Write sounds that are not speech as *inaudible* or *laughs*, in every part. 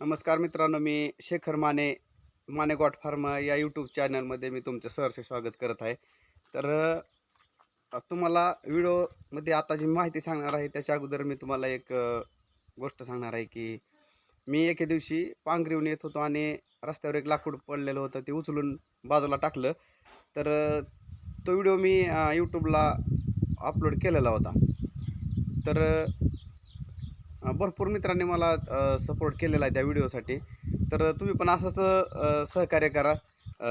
नमस्कार मित्रांनो मी शेखर माने माने गॉट फार्म या यूट्यूब चॅनलमध्ये मी तुमचं सहर्ष स्वागत करत आहे. तर तुम्हाला व्हिडिओमध्ये आता जी माहिती सांगणार आहे त्याच्या अगोदर मी तुम्हाला एक गोष्ट सांगणार आहे की मी एके दिवशी पांघरीहून येत होतो आणि रस्त्यावर एक लाकूड पडलेलं होतं ते उचलून बाजूला टाकलं. तर तो व्हिडिओ मी यूट्यूबला अपलोड केलेला होता. तर भरपूर मित्रांनी मला सपोर्ट केलेला आहे त्या व्हिडिओसाठी तर तुम्ही पण असंच सहकार्य करा.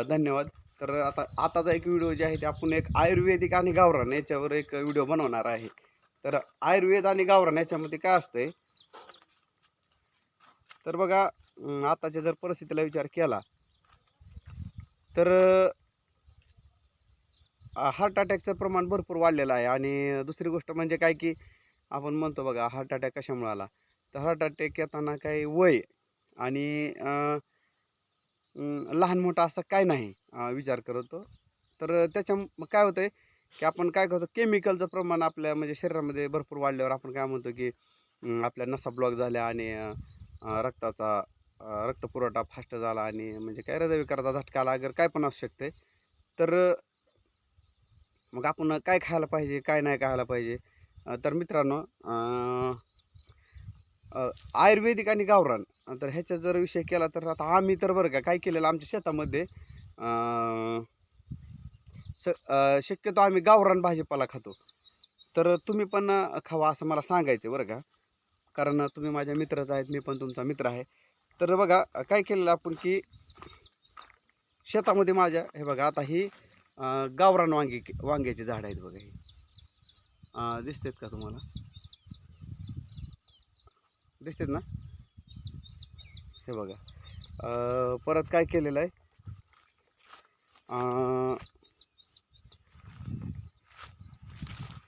धन्यवाद. तर आता आताचा एक व्हिडिओ जे आहे ते आपण एक आयुर्वेदिक आणि गावरान याच्यावर एक व्हिडिओ बनवणार आहे. तर आयुर्वेद आणि गावरान याच्यामध्ये काय असतंय? तर बघा आताच्या जर परिस्थितीला विचार केला तर हार्ट अटॅकचं प्रमाण भरपूर वाढलेलं आहे. आणि दुसरी गोष्ट म्हणजे काय की आपण म्हणतो बघा हार्ट अटॅक कशामुळे आला? तर हार्ट अटॅक येताना काही वय आणि लहान मोठा असं काय नाही विचार करतो. तर त्याच्या मग काय होतं आहे की आपण काय करतो केमिकलचं प्रमाण आपल्या म्हणजे शरीरामध्ये भरपूर वाढल्यावर आपण काय म्हणतो की आपल्या नसा ब्लॉक झाल्या आणि रक्ताचा रक्तपुरवठा फास्ट झाला आणि म्हणजे काय हृदयविकाराचा झटका आला अगर काय पण असू शकते. तर मग आपण काय खायला पाहिजे काय नाही खायला पाहिजे? तर मित्रांनो आयुर्वेदिक आणि गावरान तर ह्याचा जर विषय केला तर आता आम्ही तर बरं का काय केलेलं आमच्या शेतामध्ये स शक्यतो आम्ही गावरान भाजीपाला खातो. तर तुम्ही पण खावा असं मला सांगायचं बरं का. कारण तुम्ही माझ्या मित्रच आहेत मी पण तुमचा मित्र आहे. तर बघा काय केलेलं आपण की शेतामध्ये माझ्या हे बघा आता ही गावरान वांगी वांग्याची झाड आहेत बघा ही. दिसतात का तुम्हाला? दिसतात ना? हे बघा. परत काय केलेलं आहे?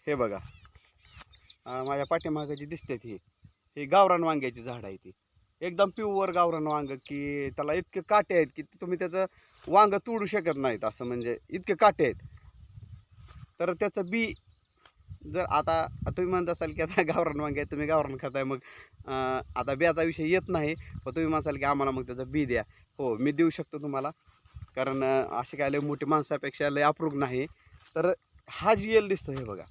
हे बघा. माझ्या पाठीमागं जी दिसते ही ही गावरान वांग्याची झाड आहे ती. एकदम प्युअर गावरान वांग की त्याला इतके काटे आहेत की तुम्ही त्याचं वांग तोडू शकत नाहीत असं म्हणजे इतके काटे आहेत. तर त्याचं बी जर आता तुम्ही म्हणत असाल की आता गावरान वांगे आहे तुम्ही गावरान खाताय मग आता बियाचा विषय येत नाही पण तुम्ही म्हणसाल की आम्हाला मग त्याचं बी द्या. हो मी देऊ शकतो तुम्हाला कारण असे काय लय मोठी माणसापेक्षा लय अप्रूप नाही. तर हा जी वेल दिसतो हे बघा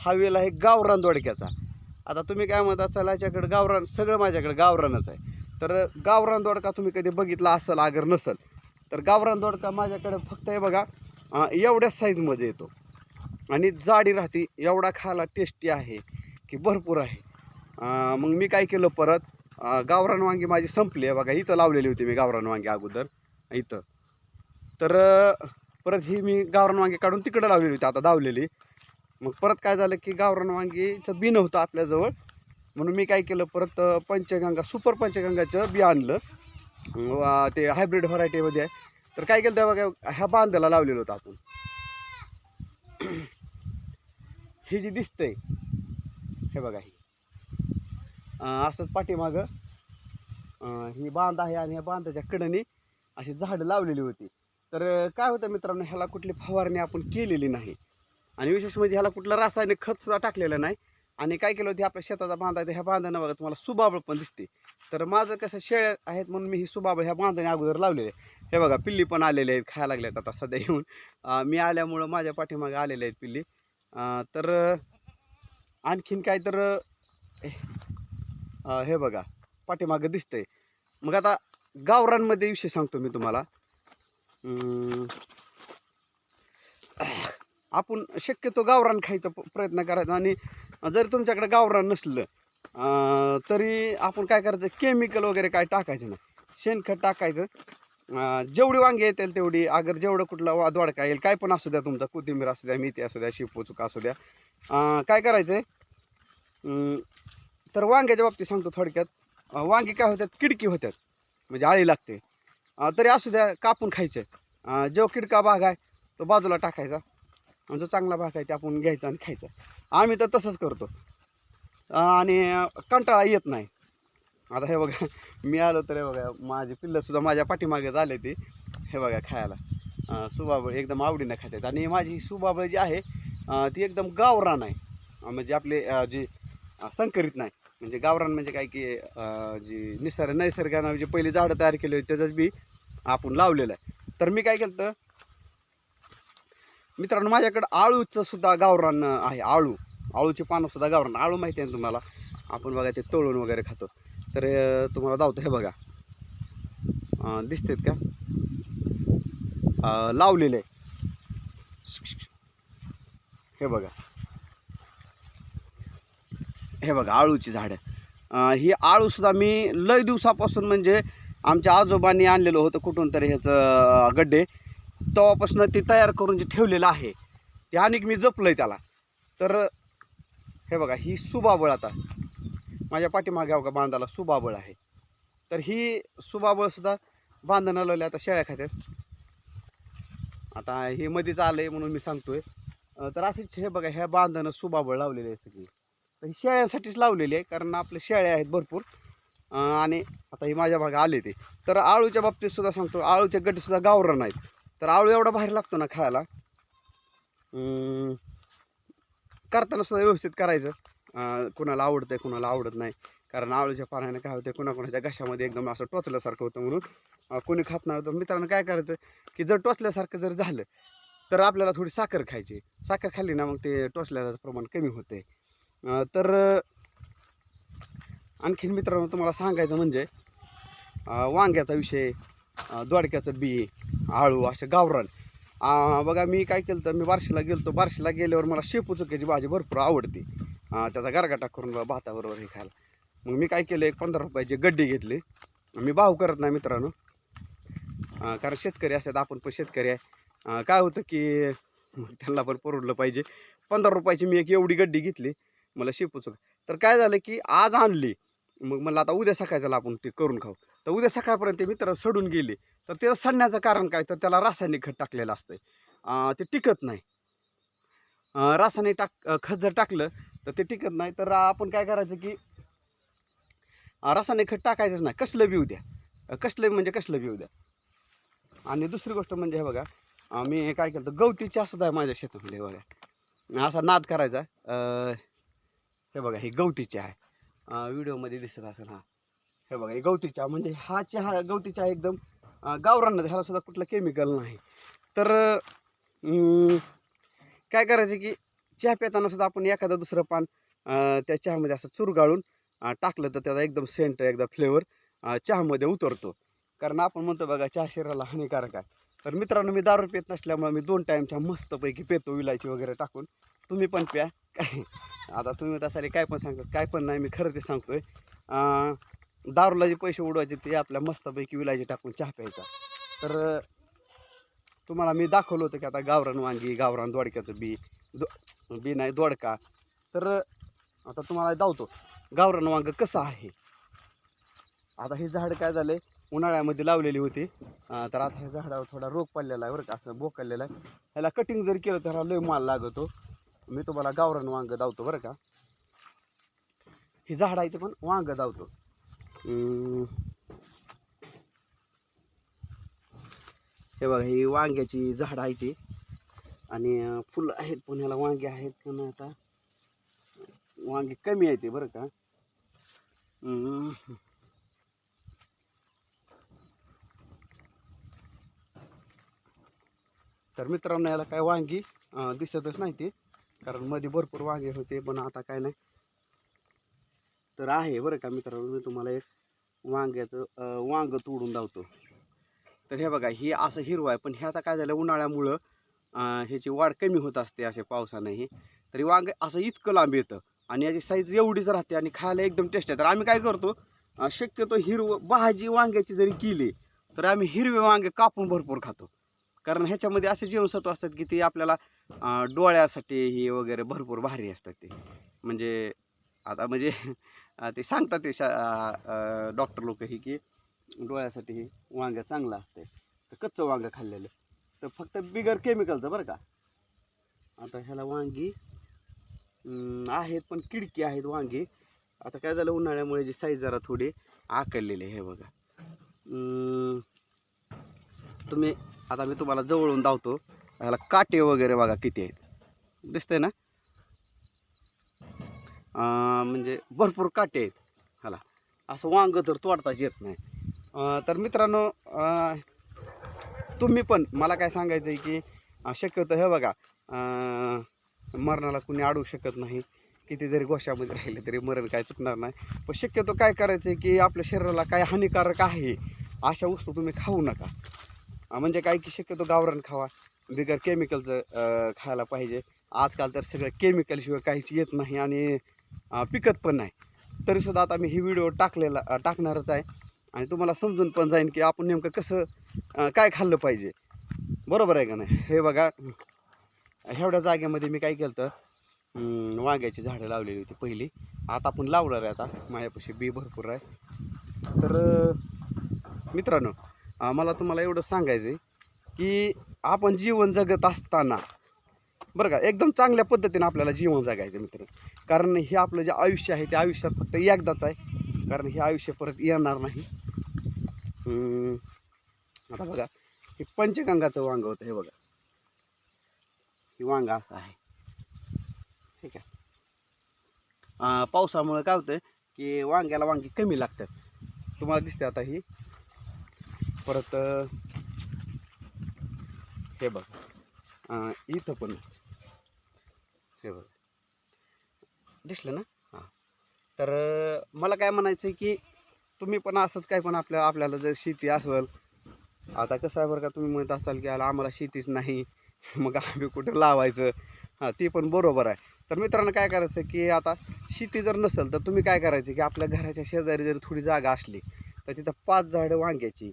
हा वेल आहे गावरान दोडक्याचा. आता तुम्ही काय म्हणत असाल याच्याकडे गावरान सगळं माझ्याकडे गावरानच आहे. तर गावरान दोडका तुम्ही कधी बघितला असेल अगर नसेल तर गावरान दोडका माझ्याकडे फक्त हे बघा एवढ्या एवढ्याच साईजमध्ये येतो. आणि जाडी राहते एवढा खायला टेस्टी आहे की भरपूर आहे. मग मी काय केलं परत गावरान वांगी माझी संपली आहे बघा इथं लावलेली होती मी गावरान वांगी अगोदर इथं. तर परत ही मी गावरान वांगी काढून तिकडं लावलेली होती आता धावलेली. मग परत काय झालं की गावरान वांगीचं बी नव्हतं आपल्याजवळ. म्हणून मी काय केलं परत पंचगंगा सुपर पंचगंगाचं बी आणलं. ते हायब्रिड व्हरायटीमध्ये आहे. तर काय केलं त्या बघा ह्या बांधला लावलेलं होतं आपण. ही जी दिसतंय हे बघा ही. असंच पाठीमागं ही बांध आहे आणि ह्या बांधाच्या कडेने अशी झाडं लावलेली होती. तर काय होतं मित्रांनो ह्याला कुठली फवारणी आपण केलेली नाही. आणि विशेष म्हणजे ह्याला कुठलं रासायनिक खतसुद्धा टाकलेलं नाही. आणि काय केलं होतं आपल्या शेताचा बांधा आहे ह्या बांधानं बघा तुम्हाला सुबाबळ पण दिसते. तर माझं कसं शेळ्या आहेत म्हणून मी ही सुबाबळ ह्या बांधाने अगोदर लावलेले आहे. हे बघा पिल्ली पण आलेले आहेत खायला लागल्यात आता सध्या येऊन. मी आल्यामुळं माझ्या पाठीमागे आलेले आहेत पिल्ली. तर आणखीन काय तर हे बघा पाठीमागं दिसतंय. मग आता गावरांमध्ये विषय सांगतो मी तुम्हाला. आपण शक्यतो गावरान खायचा प्रयत्न करायचा आणि जरी तुमच्याकडे गावरान नसलं तरी आपण काय करायचं केमिकल वगैरे काय टाकायचं नाही. शेणखत टाकायचं. जेवढी वांगी येतील तेवढी अगर जेवढं कुठला वा दोडका येईल काय पण असू द्या तुमचा कोथिंबीर असू द्या मेथी असू द्या शेपूचूक असू द्या. काय करायचं आहे तर वांग्याच्या बाबतीत सांगतो थोडक्यात. वांगी काय होतात किडकी होतात म्हणजे आळी लागते. तरी असू द्या कापून खायचं. जो किडका भाग आहे तो बाजूला टाकायचा. आणि जो चांगला भाग आहे ते आपण घ्यायचा आणि खायचा. आम्ही तर तसंच करतो. आणि कंटाळा येत नाही. आता हे बघा मी आलो तर हे बघा माझी पिल्लंसुद्धा माझ्या पाठीमागे झाले ते हे बघा खायला. सुबाबळ एकदम आवडीनं खातात आणि माझी ही सुबाबळ जी आहे ती एकदम गावरान आहे. म्हणजे आपले जी संकरित नाही. म्हणजे गावरान म्हणजे काय की जी निसर्ग नैसर्गानं जे पहिली झाडं तयार केली होती त्याचं बी आपण लावलेलं आहे. तर मी काय केलं तर मित्रांनो माझ्याकडं आळूचं सुद्धा गावरान आहे. आळू. आळूची पानंसुद्धा गावरान. आळू माहिती आहे ना तुम्हाला? आपण बघा ते तळून वगैरे खातो. तर तुम्हाला धावतं हे बघा. दिसतेत का? लावलेले. आहे हे बघा. हे बघा आळूची झाडं. ही आळूसुद्धा मी लय दिवसापासून म्हणजे आमच्या आजोबांनी आणलेलं होतं कुठून तरी ह्याचं गड्डे. तेव्हापासून ते तयार करून जे ठेवलेलं आहे ते अनेक मी जपलं आहे त्याला. तर हे बघा ही सुबाबळ आता. माझ्या पाठीमागे का बांधाला सुबाबळ आहे. तर ही सुबाबळसुद्धा बांधणं लावले आता शेळ्या खात्यात. आता हे मध्येच आलं आहे म्हणून मी सांगतोय. तर असेच हे बघा ह्या बांधणं सुबाबळ लावलेली आहे सगळी. तर ही शेळ्यासाठीच लावलेली आहे कारण आपले शेळ्या आहेत भरपूर. आणि आता ही माझ्या भागा आले ते. तर आळूच्या बाबतीत सुद्धा सांगतो आळूचे गटसुद्धा गावरं गावरण आहेत तर आळू एवढा भारी लागतो ना खायला. करताना सुद्धा व्यवस्थित करायचं. कुणाला आवडतं आहे कुणाला आवडत नाही. कारण आवळीच्या पाण्याने काय होतं कुणाकुणाच्या घशामध्ये एकदम असं टोचल्यासारखं होतं म्हणून कोणी खात नाही तर मित्रांनो काय करायचं की जर टोचल्यासारखं जर झालं तर आपल्याला थोडी साखर खायची. साखर खाल्ली ना मग ते टोचल्याचं प्रमाण कमी होते तर आणखीन मित्रांनो तुम्हाला सांगायचं म्हणजे वांग्याचा विषय दोडक्याचं बी आळू असे गावरान. बघा मी काय केलं तर मी बार्शीला गेलो तो बार्शीला गेल्यावर मला शेपू चुक्याची भाजी भरपूर आवडते. त्याचा गरगाटा करून बा- भाताबरोबर हे खायला. मग मी काय केलं एक पंधरा रुपयाची गड्डी घेतली. मी भाव करत नाही मित्रांनो. कारण शेतकरी असतात आपण पण शेतकरी आहे. काय होतं की त्यांना पण परवडलं पाहिजे. पंधरा रुपयाची मी एक एवढी गड्डी घेतली मला शिपूचं. तर काय झालं की आज आणली. मग मला आता उद्या सकाळच्याला आपण ते करून खाऊ. तर उद्या सकाळपर्यंत ते मित्र सडून गेले. तर ते सडण्याचं कारण काय? तर त्याला रासायनिक खत टाकलेलं असतं ते टिकत नाही. रासायनिक टाक खत जर टाकलं तर ते टिकत नाही. तर आपण काय करायचं की रासायनिक खत टाकायचंच नाही. कसलं बी उद्या कसलं म्हणजे कसलं बी उद्या आणि दुसरी गोष्ट म्हणजे हे बघा मी काय केलं तर गवती चहा सुद्धा आहे माझ्या शेतामध्ये बघा. असा नाद करायचा हे बघा ही गवती चहा आहे व्हिडिओमध्ये दिसत असेल हा. हे बघा हे गवती चहा म्हणजे हा चहा गवती चहा एकदम गावरांना ह्याला सुद्धा कुठलं केमिकल नाही. तर काय करायचं की चहा पिताना सुद्धा आपण एखादं दुसरं पान त्या चहामध्ये असं चुरगाळून अं, टाकलं तर त्याचा एकदम सेंट एकदा फ्लेवर चहामध्ये उतरतो. कारण आपण म्हणतो बघा चहा शरीराला हानिकारक आहे. तर मित्रांनो मी दारू पित नसल्यामुळे मी दोन टाईम चहा मस्तपैकी पितो विलायची वगैरे टाकून. तुम्ही पण प्या. काय *laughs* आता तुम्ही तसाले काय पण सांगता काय पण नाही मी खरं ते सांगतोय. आहे दारूला जे पैसे उडवायचे ते आपल्या मस्तपैकी विलायची टाकून चहा प्यायचा. तर तुम्हाला मी दाखवलं होतं की आता गावरान वांगी गावरान दोडक्याचं बी दो बी नाही दोडका. तर आता तुम्हाला दावतो. गावरान वांग कसं आहे? आता हे झाड काय झालं आहे उन्हाळ्यामध्ये लावलेली होती. तर आता ह्या झाडावर थोडा रोग पडलेला आहे बरं का असं बोकळलेला आहे. ह्याला कटिंग जर केलं तर हा लय माल लागतो. मी तुम्हाला गावरान वांग दावतो बरं का. हे झाड आहे ते पण वांग दावतो. हे बघा ही वांग्याची झाड आहे ती. आणि फुलं आहेत पण ह्याला वांगे आहेत का नाही आता? वांगे कमी आहे ते बरं का? तर मित्रांनो याला काय वांगी दिसतच नाही ते कारण मध्ये भरपूर वांगे होते पण आता काय नाही. तर आहे बरं का मित्रांनो मी तुम्हाला एक वांग्याचं वांग तोडून लावतो तर हे बघा ही असं हिरवं आहे. पण हे आता काय झालं उन्हाळ्यामुळं ह्याची वाढ कमी होत असते असे पावसानं हे तरी वांग असं इतकं लांब येतं आणि याची साईज एवढीच राहते आणि खायला एकदम टेस्ट आहे. तर आम्ही काय करतो शक्यतो हिरवं भाजी वांग्याची जरी केली तर आम्ही हिरवे वांगे कापून भरपूर खातो. कारण ह्याच्यामध्ये असे जीवनसत्व असतात की ते आपल्याला डोळ्यासाठी ही वगैरे भरपूर भारी असतात ते. म्हणजे आता म्हणजे ते सांगतात ते डॉक्टर लोक ही की डोळ्यासाठी हे वांगं चांगलं असते तर कच्चं वांगं खाल्लेलं. तर फक्त बिगर केमिकलचं बरं का. आता ह्याला वांगी आहेत पण किडकी आहेत वांगी. आता काय झालं उन्हाळ्यामुळे जी साईज जरा थोडी आकललेली आहे हे बघा. तुम्ही आता मी तुम्हाला जवळून धावतो ह्याला काटे वगैरे बघा किती आहेत. दिसतंय ना? म्हणजे भरपूर काटे आहेत. ह्याला. असं वांग तर तोडताच येत नाही. तर मित्रांनो तुम्ही पण मला काय सांगायचं आहे की शक्यतो हे बघा मरणाला कुणी अडवू शकत नाही. किती जरी गोशामध्ये राहिले तरी मरण काय चुकणार नाही. पण शक्यतो काय करायचं आहे की आपल्या शरीराला काय हानिकारक आहे अशा वस्तू तुम्ही खाऊ नका. म्हणजे काय की शक्यतो गावरान खावा. बिगर केमिकलचं खायला पाहिजे. आजकाल तर सगळं केमिकलशिवाय काहीच येत नाही आणि पिकत पण नाही. तरीसुद्धा आता मी ही व्हिडिओ टाकलेला टाकणारच आहे. आणि तुम्हाला समजून पण जाईन की आपण नेमकं कसं काय खाल्लं पाहिजे. बरोबर आहे का नाही? हे बघा एवढ्या जागेमध्ये मी काय केलं तर वांग्याची झाडं लावलेली होती पहिली. आता आपण लावणार आहे आता. माझ्यापाशी बी भरपूर आहे. तर मित्रांनो मला तुम्हाला एवढं सांगायचं आहे की आपण जीवन जगत असताना बरं का एकदम चांगल्या पद्धतीने आपल्याला जीवन जगायचं मित्र कारण हे आपलं जे आयुष्य आहे ते आयुष्यात फक्त एकदाच आहे. कारण हे आयुष्य परत येणार नाही. आता बघा हे पंचगंगाचं वांग होतं हे बघा. हे वांग असं आहे. ठीक आहे. पावसामुळं पावसामुळे काय होतं की वांग्याला वांगी कमी लागतात. तुम्हाला दिसते आता ही. परत हे बघा. इथं पण. हे बघा. दिसलं ना? हां. तर मला काय म्हणायचं आहे की तुम्ही पण असंच काय पण आपल्या आपल्याला जर शेती असेल आता कसं आहे बरं का तुम्ही म्हणत असाल की आला आम्हाला शेतीच नाही. *laughs* मग आम्ही कुठं लावायचं? हां ती पण बरोबर आहे. तर मित्रांनो काय करायचं की आता शेती जर नसेल तर तुम्ही काय करायचं की आपल्या घराच्या शेजारी जर थोडी जागा असली तर तिथं पाच झाडं वांग्याची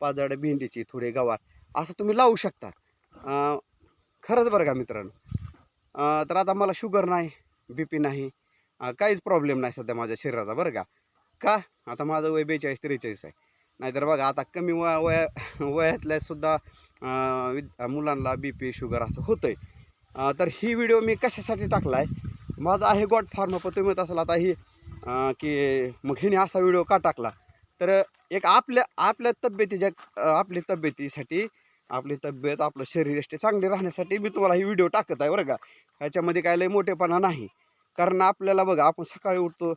पाच झाडं भेंडीची थोडे गवार असं तुम्ही लावू शकता. खरंच बरं का मित्रांनो? तर आता मला शुगर नाही बी पी नाही काहीच प्रॉब्लेम नाही सध्या माझ्या शरीराचा बरं का? का? आता माझं वय बेचाळीस त्रेचाळीस आहे. नाहीतर बघा आता कमी वया वया वयातल्या सुद्धा मुलांना बी पी शुगर असं होतं आहे तर ही व्हिडिओ मी कशासाठी टाकला आहे माझा आहे गॉड फार्म पण तुम्ही म्हणत असाल आता ही की मग हिने असा व्हिडिओ का टाकला? तर एक आपल्या आपल्या तब्येतीच्या आपली तब्येतीसाठी आपली तब्येत आपलं शरीर यष्टी चांगली राहण्यासाठी मी तुम्हाला ही व्हिडिओ टाकत आहे बरं का. ह्याच्यामध्ये काय लय मोठेपणा नाही. कारण आपल्याला बघा आपण सकाळी उठतो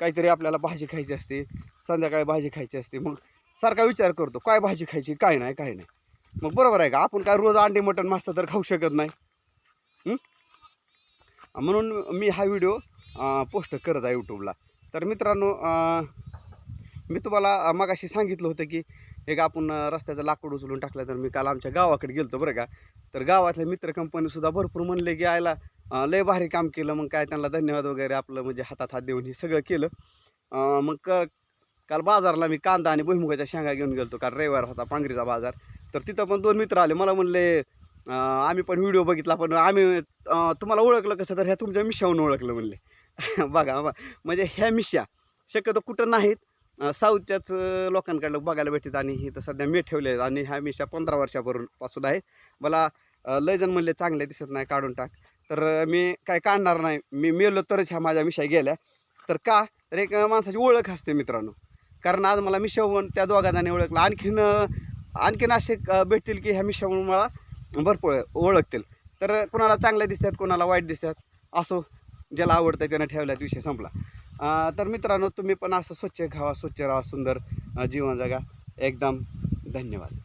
काहीतरी आपल्याला भाजी खायची असते संध्याकाळी भाजी खायची असते मग सारखा विचार करतो काय भाजी खायची काय नाही काय नाही. मग बरोबर आहे का? आपण काय रोज अंडे मटण मासा तर खाऊ शकत नाही. म्हणून मी हा व्हिडिओ पोस्ट करत आहे यूट्यूबला तर मित्रांनो मी तुम्हाला मगाशी सांगितलं होतं की एक आपण रस्त्याचं लाकूड उचलून टाकलं तर मी काल आमच्या गावाकडे गेलतो बरं का. तर गावातले मित्र कंपनीसुद्धा भरपूर म्हणले की आयला लय भारी काम केलं. मग काय त्यांना धन्यवाद वगैरे आपलं म्हणजे हातात हात देऊन हे सगळं केलं. मग क काल बाजारला मी कांदा आणि भुईमुगाच्या शेंगा घेऊन गेलो काल रविवार होता पांघरीचा बाजार. तर तिथं पण दोन मित्र आले. मला म्हणले आम्ही पण व्हिडिओ बघितला पण आम्ही तुम्हाला ओळखलं कसं? तर ह्या तुमच्या मिशाहून ओळखलं म्हणले. *laughs* बघा बा- म्हणजे ह्या मिशा शक्यतो कुठं नाहीत. साऊथच्याच लोकांकडलं बघायला भेटतात आणि हे तर सध्या मी ठेवले आहेत आणि ह्या मिशा पंधरा वर्षापासून पासून आहे. मला अं, लय जण म्हणले चांगले दिसत नाही काढून टाक. तर मी काय काढणार नाही. मी मेलो तरच ह्या माझ्या मिशा गेल्या. तर का? तर एक माणसाची ओळख असते मित्रांनो. कारण आज मला मिशाहून त्या दोघांनी ओळखलं. आणखीन आणखीन असे भेटतील की ह्या मिशाहून मला भरपूर ओळखतील. तर कोणाला चांगल्या दिसतात कोणाला वाईट दिसतात असो ज्याला आवडतं त्यानं ठेवल्यात विषय संपला. तर मित्रांनो तुम्ही पण असं स्वच्छ खावा स्वच्छ राहा सुंदर जीवन जगा. एकदम धन्यवाद.